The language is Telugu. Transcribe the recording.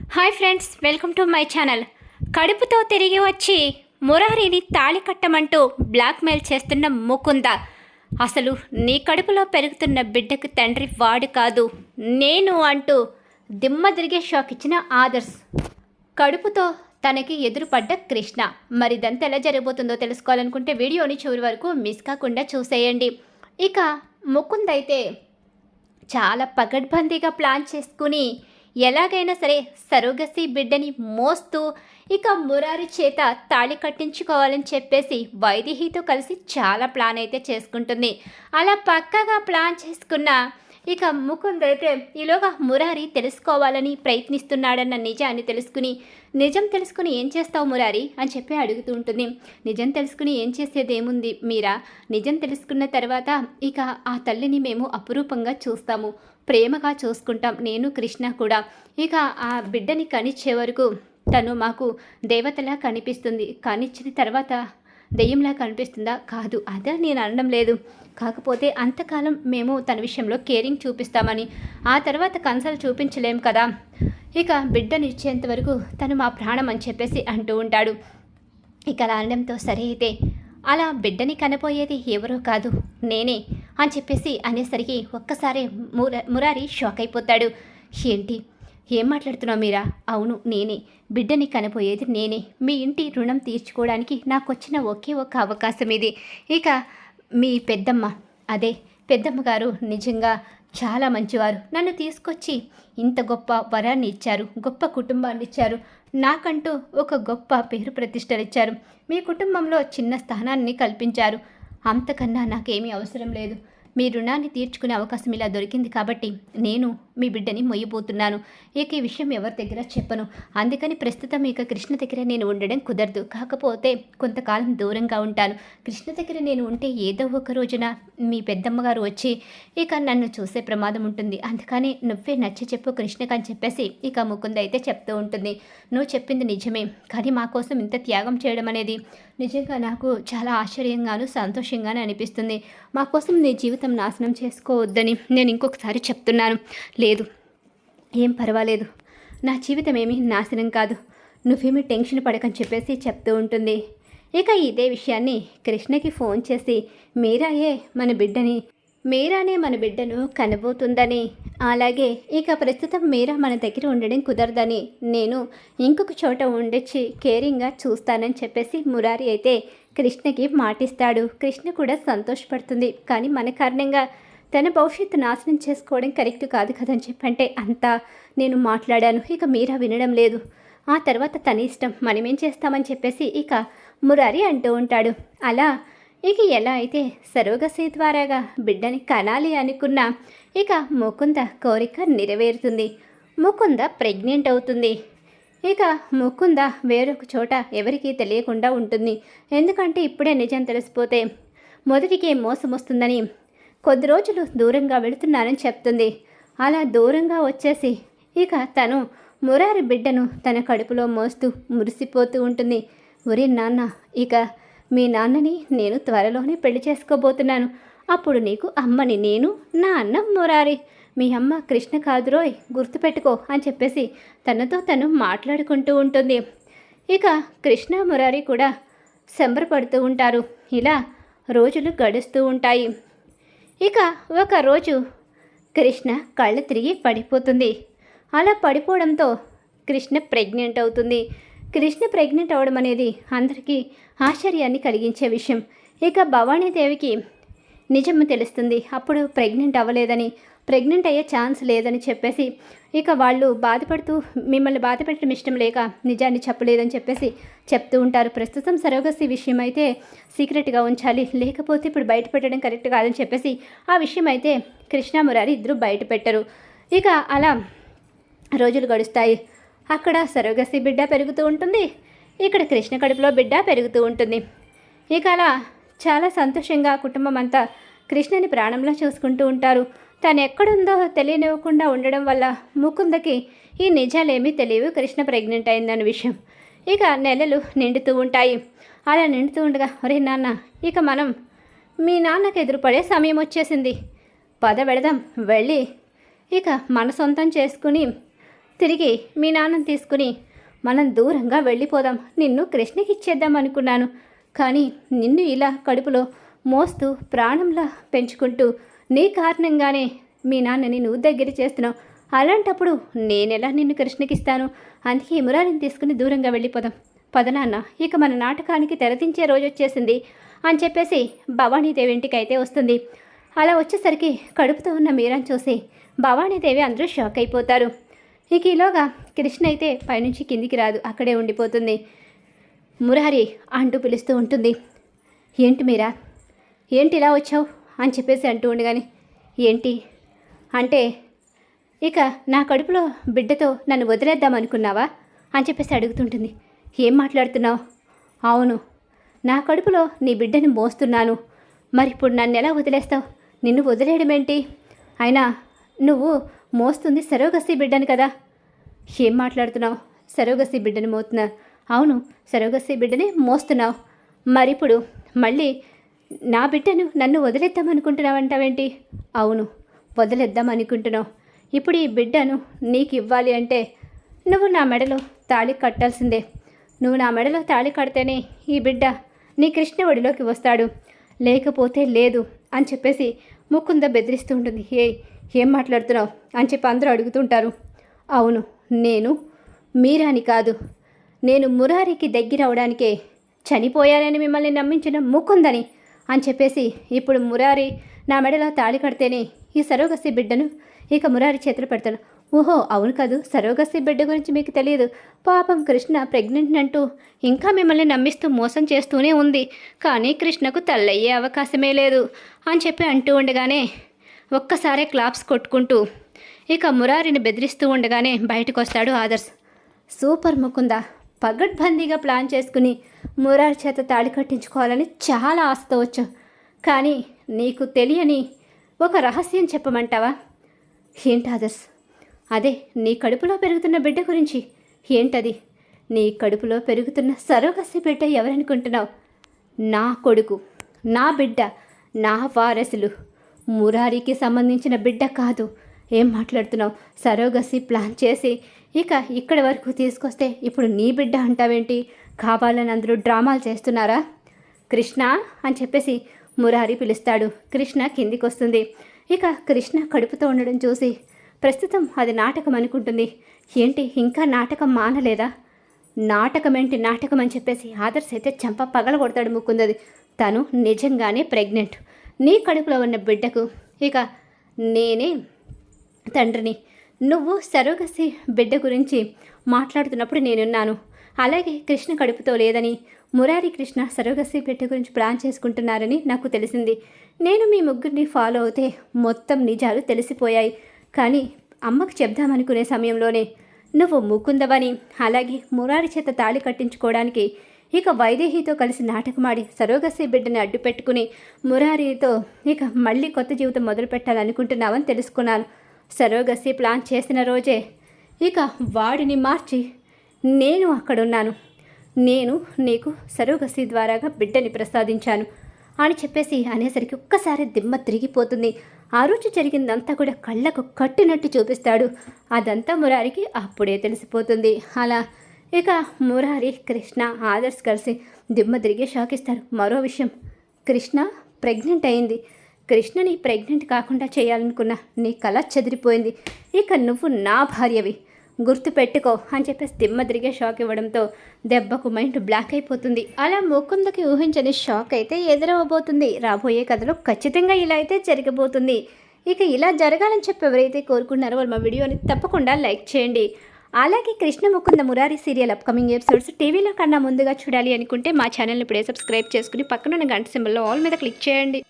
Hi friends welcome to my channel. కడుపుతో తిరిగి వచ్చి మురారిని తాళి కట్టమంటూ బ్లాక్మెయిల్ చేస్తున్న ముకుంద. అసలు నీ కడుపులో పెరుగుతున్న బిడ్డకు తండ్రి వాడు కాదు నేను అంటూ దిమ్మ తిరిగే షాక్ ఇచ్చిన ఆదర్శ్. కడుపుతో తనకి ఎదురుపడ్డ కృష్ణ. మరి ఎలా జరగబోతుందో తెలుసుకోవాలనుకుంటే వీడియోని చివరి వరకు మిస్ కాకుండా చూసేయండి. ఇక ముకుంద్ అయితే చాలా పగడ్బందీగా ప్లాన్ చేసుకుని ఎలాగైనా సరే సరోగసి బిడ్డని మోస్తూ ఇక మురారి చేత తాళి కట్టించుకోవాలని చెప్పేసి వైదేహితో కలిసి చాలా ప్లాన్ అయితే చేసుకుంటుంది. అలా పక్కగా ప్లాన్ చేసుకున్న ఇక ముకుంద్ అయితే ఈలోగా మురారి తెలుసుకోవాలని ప్రయత్నిస్తున్నాడన్న నిజాన్ని తెలుసుకుని నిజం తెలుసుకుని ఏం చేస్తావు మురారి? అని చెప్పి అడుగుతూ ఉంటుంది. నిజం తెలుసుకుని ఏం చేసేది ఏముంది మీరా? నిజం తెలుసుకున్న తర్వాత ఇక ఆ తల్లిని మేము అపురూపంగా చూస్తాము. ప్రేమగా చూసుకుంటాం. నేను కృష్ణ కూడా. ఇక ఆ బిడ్డని కనిచ్చే వరకు తను మాకు దేవతలా కనిపిస్తుంది. కానిచ్చిన తర్వాత దెయ్యంలా కనిపిస్తుందా? కాదు అదే నేను అనడం లేదు. కాకపోతే అంతకాలం మేము తన విషయంలో కేరింగ్ చూపిస్తామని ఆ తర్వాత కన్సల్ చూపించలేం కదా. ఇక బిడ్డనిచ్చేంత వరకు తను మా ప్రాణం అని చెప్పేసి అంటూ ఉంటాడు. ఇక అలా అనడంతో సరే అయితే అలా బిడ్డని కనపోయేది ఎవరో కాదు నేనే అని చెప్పేసి అనేసరికి ఒక్కసారి మురారి షాక్ అయిపోతాడు ఏంటి? ఏం మాట్లాడుతున్నావు మీరా? అవును నేనే. బిడ్డని కనపోయేది నేనే. మీ ఇంటి రుణం తీర్చుకోవడానికి నాకు వచ్చిన ఒకే ఒక అవకాశం ఇది. ఇక మీ పెద్దమ్మ. అదే పెద్దమ్మ గారు నిజంగా చాలా మంచివారు. నన్ను తీసుకొచ్చి ఇంత గొప్ప వరాన్ని ఇచ్చారు గొప్ప కుటుంబాన్ని ఇచ్చారు. నాకంటూ ఒక గొప్ప పేరు ప్రతిష్టలు ఇచ్చారు. మీ కుటుంబంలో చిన్న స్థానాన్ని కల్పించారు. అంతకన్నా నాకేమీ అవసరం లేదు. మీ రుణాన్ని తీర్చుకునే అవకాశం ఇలా దొరికింది కాబట్టి నేను మీ బిడ్డని మొయ్యబోతున్నాను. ఇక ఈ విషయం ఎవరి దగ్గర చెప్పను. అందుకని ప్రస్తుతం ఇక కృష్ణ దగ్గర నేను ఉండడం కుదరదు. కాకపోతే కొంతకాలం దూరంగా ఉంటాను. కృష్ణ దగ్గర నేను ఉంటే ఏదో ఒక రోజున మీ పెద్దమ్మగారు వచ్చి ఇక నన్ను చూసే ప్రమాదం ఉంటుంది. అందుకని నువ్వే నచ్చి చెప్పు కృష్ణకు అని చెప్పేసి ఇక ముకుంద అయితే చెప్తూ ఉంటుంది. నువ్వు చెప్పింది నిజమే. కానీ మా కోసం ఇంత త్యాగం చేయడం అనేది నిజంగా నాకు చాలా ఆశ్చర్యంగాను సంతోషంగాను అనిపిస్తుంది. మా కోసం నీ జీవితం నాశనం చేసుకోవద్దని నేను ఇంకొకసారి చెప్తున్నాను. లేదు ఏం పర్వాలేదు. నా జీవితం ఏమీ నాశనం కాదు. నువ్వేమీ టెన్షన్ పడకని చెప్పేసి చెప్తూ ఉంటుంది. ఇక ఇదే విషయాన్ని కృష్ణకి ఫోన్ చేసి మీరాయే మన బిడ్డని మీరానే మన బిడ్డను కనబోతుందని. అలాగే ఇక ప్రస్తుతం మీరా మన దగ్గర ఉండడం కుదరదని నేను ఇంకొక చోట ఉండొచ్చి కేరింగ్గా చూస్తానని చెప్పేసి మురారి అయితే కృష్ణకి మాటిస్తాడు. కృష్ణ కూడా సంతోషపడుతుంది. కానీ మన కారణంగా తన భవిష్యత్తు నాశనం చేసుకోవడం కరెక్ట్ కాదు కదని చెప్పంటే అంతా నేను మాట్లాడాను. ఇక మీరా వినడం లేదు. ఆ తర్వాత తన ఇష్టం. మనమేం చేస్తామని చెప్పేసి ఇక మురారి అంటూ ఉంటాడు. అలా ఇక ఎలా అయితే సరోగసి ద్వారాగా బిడ్డని కనాలి అనుకున్న ఇక ముకుంద కోరిక నెరవేరుతుంది. ముకుంద ప్రెగ్నెంట్ అవుతుంది. ఇక ముక్కుందా వేరొక చోట ఎవరికీ తెలియకుండా ఉంటుంది. ఎందుకంటే ఇప్పుడే నిజం తెలిసిపోతే మొదటికే మోసం వస్తుందని కొద్ది రోజులు దూరంగా వెళుతున్నానని చెప్తుంది. అలా దూరంగా వచ్చేసి ఇక తను మురారి బిడ్డను తన కడుపులో మోస్తూ మురిసిపోతూ ఉంటుంది. ఒరే నాన్న ఇక మీ నాన్నని నేను త్వరలోనే పెళ్ళి చేసుకోబోతున్నాను. అప్పుడు నీకు అమ్మని నేను నా అన్న మురారి మీ అమ్మ కృష్ణ కాదురోయ్ గుర్తుపెట్టుకో అని చెప్పేసి తనతో తను మాట్లాడుకుంటూ ఉంటుంది. ఇక కృష్ణ మురారి కూడా సంబరపడుతూ ఉంటారు. ఇలా రోజులు గడుస్తూ ఉంటాయి. ఇక ఒకరోజు కృష్ణ కళ్ళు తిరిగి పడిపోతుంది. అలా పడిపోవడంతో కృష్ణ ప్రెగ్నెంట్ అవుతుంది. కృష్ణ ప్రెగ్నెంట్ అవడం అనేది అందరికీ ఆశ్చర్యాన్ని కలిగించే విషయం. ఇక భవానీదేవికి నిజము తెలుస్తుంది. అప్పుడు ప్రెగ్నెంట్ అవ్వలేదని ప్రెగ్నెంట్ అయ్యే ఛాన్స్ లేదని చెప్పేసి ఇక వాళ్ళు బాధపడుతూ మిమ్మల్ని బాధపెట్టడం ఇష్టం లేక నిజాన్ని చెప్పలేదని చెప్పేసి చెప్తూ ఉంటారు. ప్రస్తుతం సరోగసి విషయం అయితే సీక్రెట్గా ఉంచాలి. లేకపోతే ఇప్పుడు బయట పెట్టడం కరెక్ట్ కాదని చెప్పేసి ఆ విషయం అయితే కృష్ణ మురారి ఇద్దరు బయట పెట్టరు ఇక అలా రోజులు గడుస్తాయి. అక్కడ సరోగసి బిడ్డ పెరుగుతూ ఉంటుంది. ఇక్కడ కృష్ణ కడుపులో బిడ్డ పెరుగుతూ ఉంటుంది. ఇక అలా చాలా సంతోషంగా కుటుంబం అంతా కృష్ణని ప్రాణంలో చూసుకుంటూ ఉంటారు. తను ఎక్కడుందో తెలియనివ్వకుండా ఉండడం వల్ల ముకుందకి ఈ నిజాలేమీ తెలియవు. కృష్ణ ప్రెగ్నెంట్ అయిందన్న విషయం. ఇక నెలలు నిండుతూ ఉంటాయి. అలా నిండుతూ ఉండగా ఒరే నాన్న ఇక మనం మీ నాన్నకు ఎదురుపడే సమయం వచ్చేసింది. పద వెళదాం వెళ్ళి. ఇక మన సొంతం చేసుకుని తిరిగి మీ నాన్నని తీసుకుని మనం దూరంగా వెళ్ళిపోదాం. నిన్ను కృష్ణకి ఇచ్చేద్దాం అనుకున్నాను. కానీ నిన్ను ఇలా కడుపులో మోస్తూ ప్రాణంలా పెంచుకుంటూ నీ కారణంగానే మీ నాన్నని నువ్వు దగ్గర చేస్తున్నావు. అలాంటప్పుడు నేనెలా నిన్ను కృష్ణకిస్తాను? అందుకే మురారిని తీసుకుని దూరంగా వెళ్ళిపోదాం. పదనాన్న ఇక మన నాటకానికి తెరదించే రోజు వచ్చేసింది అని చెప్పేసి భవానీదేవి ఇంటికి అయితే వస్తుంది. అలా వచ్చేసరికి కడుపుతో ఉన్న మీరాని చూసి భవానీదేవి అందరూ షాక్ అయిపోతారు. ఇక ఈలోగా కృష్ణ అయితే పైనుంచి కిందికి రాదు అక్కడే ఉండిపోతుంది. మురారి అంటూ పిలుస్తూ ఉంటుంది. ఏంటి మీరా? ఏంటి ఇలా వచ్చావు? అని చెప్పేసి అంటూ ఉండగానే ఏంటి? అంటే ఇక నా కడుపులో బిడ్డతో నన్ను వదిలేద్దాం అనుకున్నావా? అని చెప్పేసి అడుగుతుంటుంది. ఏం మాట్లాడుతున్నావు? అవును నా కడుపులో నీ బిడ్డను మోస్తున్నాను. మరి ఇప్పుడు నన్ను ఎలా వదిలేస్తావు? నిన్ను వదిలేయడం ఏంటి అయినా నువ్వు మోస్తుంది సరోగసి బిడ్డను కదా. ఏం మాట్లాడుతున్నావు? సరోగసి బిడ్డని మోతున్నా అవును సరోగసి బిడ్డని మోస్తున్నావు. మరిప్పుడు మళ్ళీ నా బిడ్డను నన్ను వదిలేద్దామనుకుంటున్నావంటావేంటి? అవును వదిలేద్దాం అనుకుంటున్నావు ఇప్పుడు ఈ బిడ్డను నీకు ఇవ్వాలి అంటే నువ్వు నా మెడలో తాళి కట్టాల్సిందే. నువ్వు నా మెడలో తాళి కడితేనే ఈ బిడ్డ నీ కృష్ణ ఒడిలోకి వస్తాడు. లేకపోతే లేదు అని చెప్పేసి ముకుంద బెదిరిస్తూ ఉంటుంది. ఏ ఏం మాట్లాడుతున్నావు? అని చెప్పి అందరూ అడుగుతుంటారు. అవును నేను మీరాని కాదు. నేను మురారికి దగ్గర అవడానికే చనిపోయానని మిమ్మల్ని నమ్మించిన ముకుందని అని చెప్పేసి ఇప్పుడు మురారి నా మెడలో తాళి కడితేనే ఈ సరోగసి బిడ్డను ఇక మురారి చేతులు పెడతాను. ఓహో అవును కాదు. సరోగసి బిడ్డ గురించి మీకు తెలియదు. పాపం కృష్ణ ప్రెగ్నెంట్ అంటూ ఇంకా మిమ్మల్ని నమ్మిస్తూ మోసం చేస్తూనే ఉంది. కానీ కృష్ణకు తల్లయ్యే అవకాశమే లేదు అని చెప్పి అంటూ ఉండగానే ఒక్కసారే క్లాప్స్ కొట్టుకుంటూ ఇక మురారిని బెదిరిస్తూ ఉండగానే బయటకు వస్తాడు ఆదర్శ్. సూపర్ ముకుందా. పగడ్బందీగా ప్లాన్ చేసుకుని మురారి చేత తాళి కట్టించుకోవాలని చాలా ఆశతో వచ్చు కానీ నీకు తెలియని ఒక రహస్యం చెప్పమంటావా? ఏంటి ఆదర్శ్? అదే నీ కడుపులో పెరుగుతున్న బిడ్డ గురించి. ఏంటది? నీ కడుపులో పెరుగుతున్న సరోగసి బిడ్డ ఎవరనుకుంటున్నావు? నా కొడుకు నా బిడ్డ నా వారసులు. మురారికి సంబంధించిన బిడ్డ కాదు. ఏం మాట్లాడుతున్నావు? సరోగసి ప్లాన్ చేసి ఇక ఇక్కడి వరకు తీసుకొస్తే ఇప్పుడు నీ బిడ్డ అంటావేంటి? కావాలని అందరూ డ్రామాలు చేస్తున్నారా? కృష్ణ అని చెప్పేసి మురారి పిలుస్తాడు. కృష్ణ కిందికి వస్తుంది ఇక కృష్ణ కడుపుతో ఉండడం చూసి ప్రస్తుతం అది నాటకం అనుకుంటుంది. ఏంటి ఇంకా నాటకం మానలేదా? నాటకం ఏంటి నాటకం అని చెప్పేసి ఆదర్శ అయితే చంప పగల కొడతాడు ముక్కుందది తను నిజంగానే ప్రెగ్నెంట్. నీ కడుపులో ఉన్న బిడ్డకు ఇక నేనే తండ్రిని నువ్వు సరోగసి బిడ్డ గురించి మాట్లాడుతున్నప్పుడు నేనున్నాను. అలాగే కృష్ణ కడుపుతో లేదని మురారి కృష్ణ సరోగసి బిడ్డ గురించి ప్లాన్ చేసుకుంటున్నారని నాకు తెలిసింది. నేను మీ ముగ్గురిని ఫాలో అవుతే మొత్తం నిజాలు తెలిసిపోయాయి. కానీ అమ్మకు చెప్దామనుకునే సమయంలోనే నువ్వు ముకుందవని అలాగే మురారి చేత తాళి కట్టించుకోవడానికి ఇక వైదేహితో కలిసి నాటకమాడి సరోగసి బిడ్డని అడ్డు పెట్టుకుని మురారితో ఇక మళ్ళీ కొత్త జీవితం మొదలు పెట్టాలనుకుంటున్నావని తెలుసుకున్నాను. సరోగసి ప్లాన్ చేసిన రోజే. ఇక వాడిని మార్చి నేను అక్కడున్నాను. నేను నీకు సరోగసి ద్వారాగా బిడ్డని ప్రసాదించాను అని చెప్పేసి అనేసరికి ఒక్కసారి దిమ్మ తిరిగిపోతుంది. ఆ రోజు జరిగిందంతా కూడా కళ్ళకు కట్టినట్టు చూపిస్తాడు. అదంతా మురారికి అప్పుడే తెలిసిపోతుంది. అలా ఇక మురారి కృష్ణ ఆదర్శ్ కలిసి దిమ్మ తిరిగి షాకిస్తారు. మరో విషయం కృష్ణ ప్రెగ్నెంట్ అయింది. కృష్ణని ప్రెగ్నెంట్ కాకుండా చేయాలనుకున్న నీ కళ చెదిరిపోయింది. ఇక నువ్వు నా భార్యవి. గుర్తు పెట్టుకో అని చెప్పేసి దిమ్మ తిరిగే షాక్ ఇవ్వడంతో దెబ్బకు మైండ్ బ్లాక్ అయిపోతుంది. అలా ముకుందకి ఊహించని షాక్ అయితే ఎదురవబోతుంది. రాబోయే కథలో ఖచ్చితంగా ఇలా అయితే జరగబోతుంది. ఇక ఇలా జరగాలని చెప్పి ఎవరైతే కోరుకున్నారో వాళ్ళు మా వీడియోని తప్పకుండా లైక్ చేయండి. అలాగే Krishna Mukunda Murari serial upcoming episodes టీవీలో కన్నా ముందుగా చూడాలి అనుకుంటే మా ఛానల్ని ఇప్పుడే సబ్స్క్రైబ్ చేసుకుని పక్కనున్న గంట సింబల్లో ఆల్ మీద క్లిక్ చేయండి.